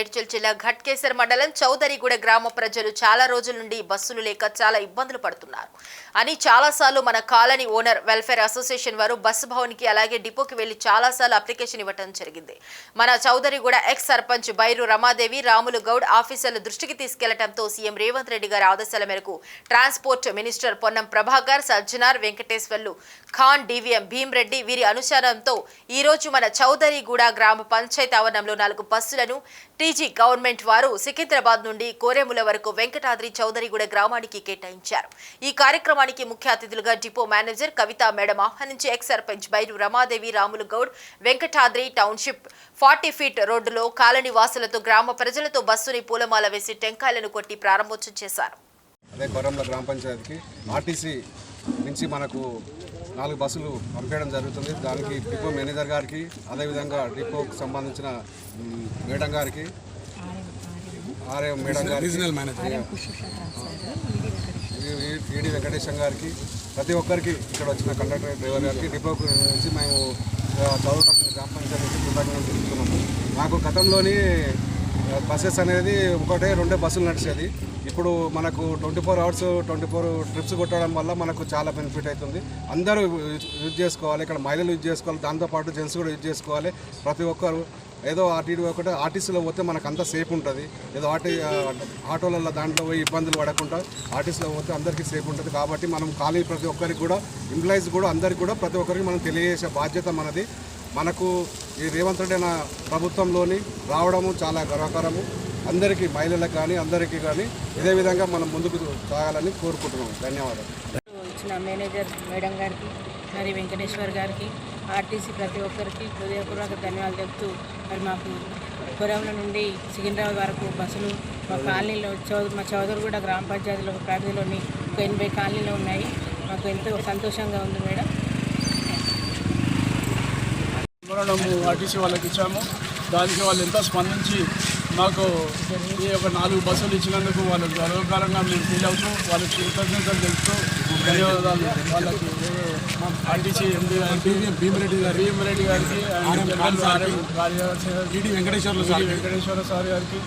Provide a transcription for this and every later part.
మేడ్చల్ జిల్లా ఘట్కేసర్ మండలం చౌదరిగూడ గ్రామ ప్రజలు చాలా రోజుల నుండి బస్సులు లేక చాలా ఇబ్బందులు పడుతున్నారు. అని చాలాసార్లు మన కాలనీ ఓనర్ వెల్ఫేర్ అసోసియేషన్ వారు బస్సు భవన్కి అలాగే డిపోకి వెళ్ళి చాలాసార్లు అప్లికేషన్ ఇవ్వటం జరిగింది. మన చౌదరిగూడ ఎక్స్ సర్పంచ్ బైరు రమాదేవి రాములు గౌడ్ ఆఫీసర్ల దృష్టికి తీసుకెళ్ళడంతో సీఎం రేవంత్ రెడ్డి గారి ఆదేశాల మేరకు transport minister Ponnam Prabhakar Sajjanar Venkateswarlu Khan DVM Bheemreddy వీరి అనుసారంతో ఈ రోజు మన చౌదరిగూడ గ్రామ పంచాయతీ ఆవరణంలో నాలుగు బస్సులను బీజీ గవర్నమెంట్ వారు సికింద్రాబాద్ నుండి కోరేముల వరకు వెంకటాద్రి చౌదరిగూడ గ్రామానికి కేటాయించారు. ఈ కార్యక్రమానికి ముఖ్య అతిథులుగా డిపో మేనేజర్ కవిత మేడం ఆహ్వానించి ex sarpanch Bairu Ramadevi Ramulu Goud Venkatadri township forty feet రోడ్డులో కాలనీ వాసులతో గ్రామ ప్రజలతో బస్సుని పూలమాల వేసి టెంకాయలను కొట్టి ప్రారంభోత్సవం చేశారు. అదే కొరంల గ్రామ పంచాయతీకి ఆర్టీసీ నుంచి మనకు నాలుగు బస్సులు పంపించడం జరుగుతుంది. దానికి డిపో మేనేజర్ గారికి అదేవిధంగా డిపోకు సంబంధించిన మేడం గారికి ఆర్ఏ మేడం గారికి రీజనల్ మేనేజర్ ఈడీ వెంకటేశం గారికి ప్రతి ఒక్కరికి ఇక్కడ వచ్చిన కండక్టర్ డ్రైవర్ గారికి డిపోకు నుంచి మేము చదువుతున్న గ్రామ పంచాయతీ నుంచి కృతజ్ఞతలు తెలుపుతున్నాము. మాకు గతంలోని బస్సెస్ అనేది ఒకటే రెండే బస్సులు నడిచేది. ఇప్పుడు మనకు twenty four hours twenty four trips కొట్టడం వల్ల మనకు చాలా బెనిఫిట్ అవుతుంది. అందరూ యూజ్ చేసుకోవాలి ఇక్కడ మహిళలు యూజ్ చేసుకోవాలి దాంతోపాటు జెంట్స్ కూడా యూజ్ చేసుకోవాలి. ప్రతి ఒక్కరు ఏదో ఆర్టీ ఒకటి ఆర్టీసీలో పోతే మనకు అంతా సేఫ్ ఉంటుంది. ఏదో ఆటో ఆటోలలో దాంట్లో పోయి ఇబ్బందులు పడకుండా ఆర్టీసీలో పోతే అందరికీ సేఫ్ ఉంటుంది. కాబట్టి మనం ఖాళీ ప్రతి ఒక్కరికి కూడా ఎంప్లాయీస్ కూడా అందరికీ కూడా ప్రతి ఒక్కరికి మనం తెలియజేసే బాధ్యత మనది. మనకు ఈ రేవంత్ రెడ్డి ప్రభుత్వంలోని రావడము చాలా గర్వకరము. అందరికీ మహిళలకు కానీ అందరికీ కానీ ఇదే విధంగా మనం ముందుకు సాగాలని కోరుకుంటున్నాం ధన్యవాదాలు. ఇచ్చిన మేనేజర్ మేడం గారికి మరి వెంకటేశ్వర్ గారికి ఆర్టీసీ ప్రతి ఒక్కరికి హృదయపూర్వక ధన్యవాదాలు చెప్తూ మరి మాకు పురంలో నుండి సికింద్రాబాద్ వరకు బస్సులు మా కాలనీలో చౌ మా చౌదరిగూడ గ్రామ పంచాయతీలో పరిధిలోని ఒక ఎనభై కాలనీలు ఉన్నాయి. మాకు ఎంతో సంతోషంగా ఉంది మేడం. ఆర్టీసీ వాళ్ళకి ఇచ్చాము. దానికి వాళ్ళు ఎంతో స్పందించి మాకు ఈ యొక్క నాలుగు బస్సులు ఇచ్చినందుకు వాళ్ళకి గర్వకారంగా మేము ఫీల్ అవుతూ వాళ్ళకి కృతజ్ఞతలు తెలుపుతూ ధన్యవాదాలు వాళ్ళకి. ఆర్టీసీ ఎండి గారికి భీమిరెడ్డి గారి భీమిరెడ్డి గారికి ED Venkateswara sir Venkateswara sir గారికి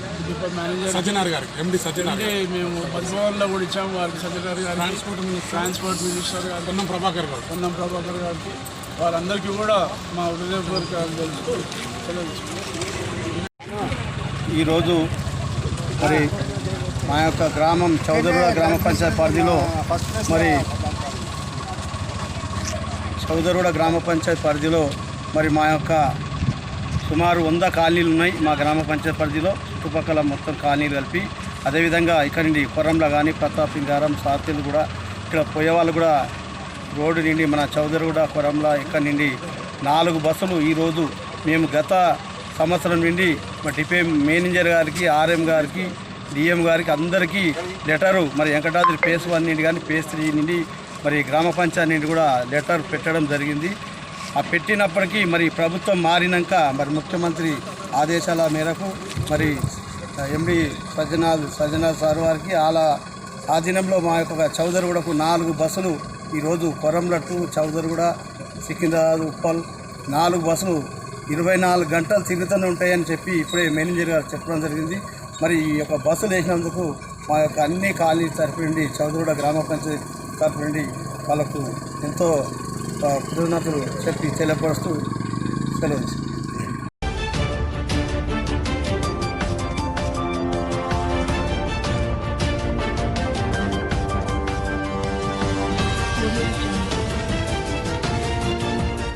మేనేజర్ సజ్జనార్ గారికి ఎండి అంటే మేము పరిభవన్లో కూడా ఇచ్చాము వారికి సత్యనారాయణ గారు ట్రాన్స్పోర్ట్ ట్రాన్స్పోర్ట్ మినిస్టర్ గారు పొన్నం ప్రభాకర్ గారు. పొన్నం ప్రభాకర్ గారికి. వాళ్ళందరికీ కూడా మా హృదయపూర్వక తెలుస్తూ తీసుకుంటున్నాం. ఈరోజు మరి మా యొక్క గ్రామం చౌదరుల గ్రామ పంచాయతీ పరిధిలో మరి చౌదరుడ గ్రామ పంచాయతీ పరిధిలో మరి మా యొక్క సుమారు వంద కాలనీలు ఉన్నాయి మా గ్రామ పంచాయతీ పరిధిలో. చుట్టుపక్కల మొత్తం కాలనీలు కలిపి అదేవిధంగా ఇక్కడ నుండి కొరంలో కానీ ప్రతాప్ సింగారం సాత్యలు కూడా ఇక్కడ పోయేవాళ్ళు కూడా రోడ్డు నుండి మన చౌదరిగూడ కొరంల ఇక్కడ నుండి నాలుగు బస్సులు ఈరోజు మేము గత సంవత్సరం నుండి మా డిపే మేనేజర్ గారికి ఆర్ఎం గారికి డిఎం గారికి అందరికీ లెటరు మరి వెంకటాద్రి పేస్ వన్ నుండి కానీ పేస్ త్రీ నుండి మరి గ్రామ పంచాయతీ నుండి కూడా లెటర్ పెట్టడం జరిగింది. ఆ పెట్టినప్పటికీ మరి ప్రభుత్వం మారినాక మరి ముఖ్యమంత్రి ఆదేశాల మేరకు మరి ఎండి సజ్జనాథ్ సజ్జనాథ్ సార్ వారికి వాళ్ళ ఆధీనంలో మా యొక్క చౌదరిగూడకు నాలుగు బస్సులు ఈరోజు కొరంలట్టు చౌదరిగూడ సికింద్రాబాద్ ఉప్పల్ నాలుగు బస్సులు ఇరవై నాలుగు గంటలు తిరుగుతూనే ఉంటాయని చెప్పి ఇప్పుడే మేనేజర్ గారు చెప్పడం జరిగింది. మరి ఈ యొక్క బస్సులు వేసినందుకు మా యొక్క అన్ని కాలనీ తరపు నుండి చౌదరిగూడ గ్రామ పంచాయతీ తరపు నుండి వాళ్ళకు ఎంతో కృతజ్ఞతలు చెప్పి తెలియపరుస్తూ సెలవు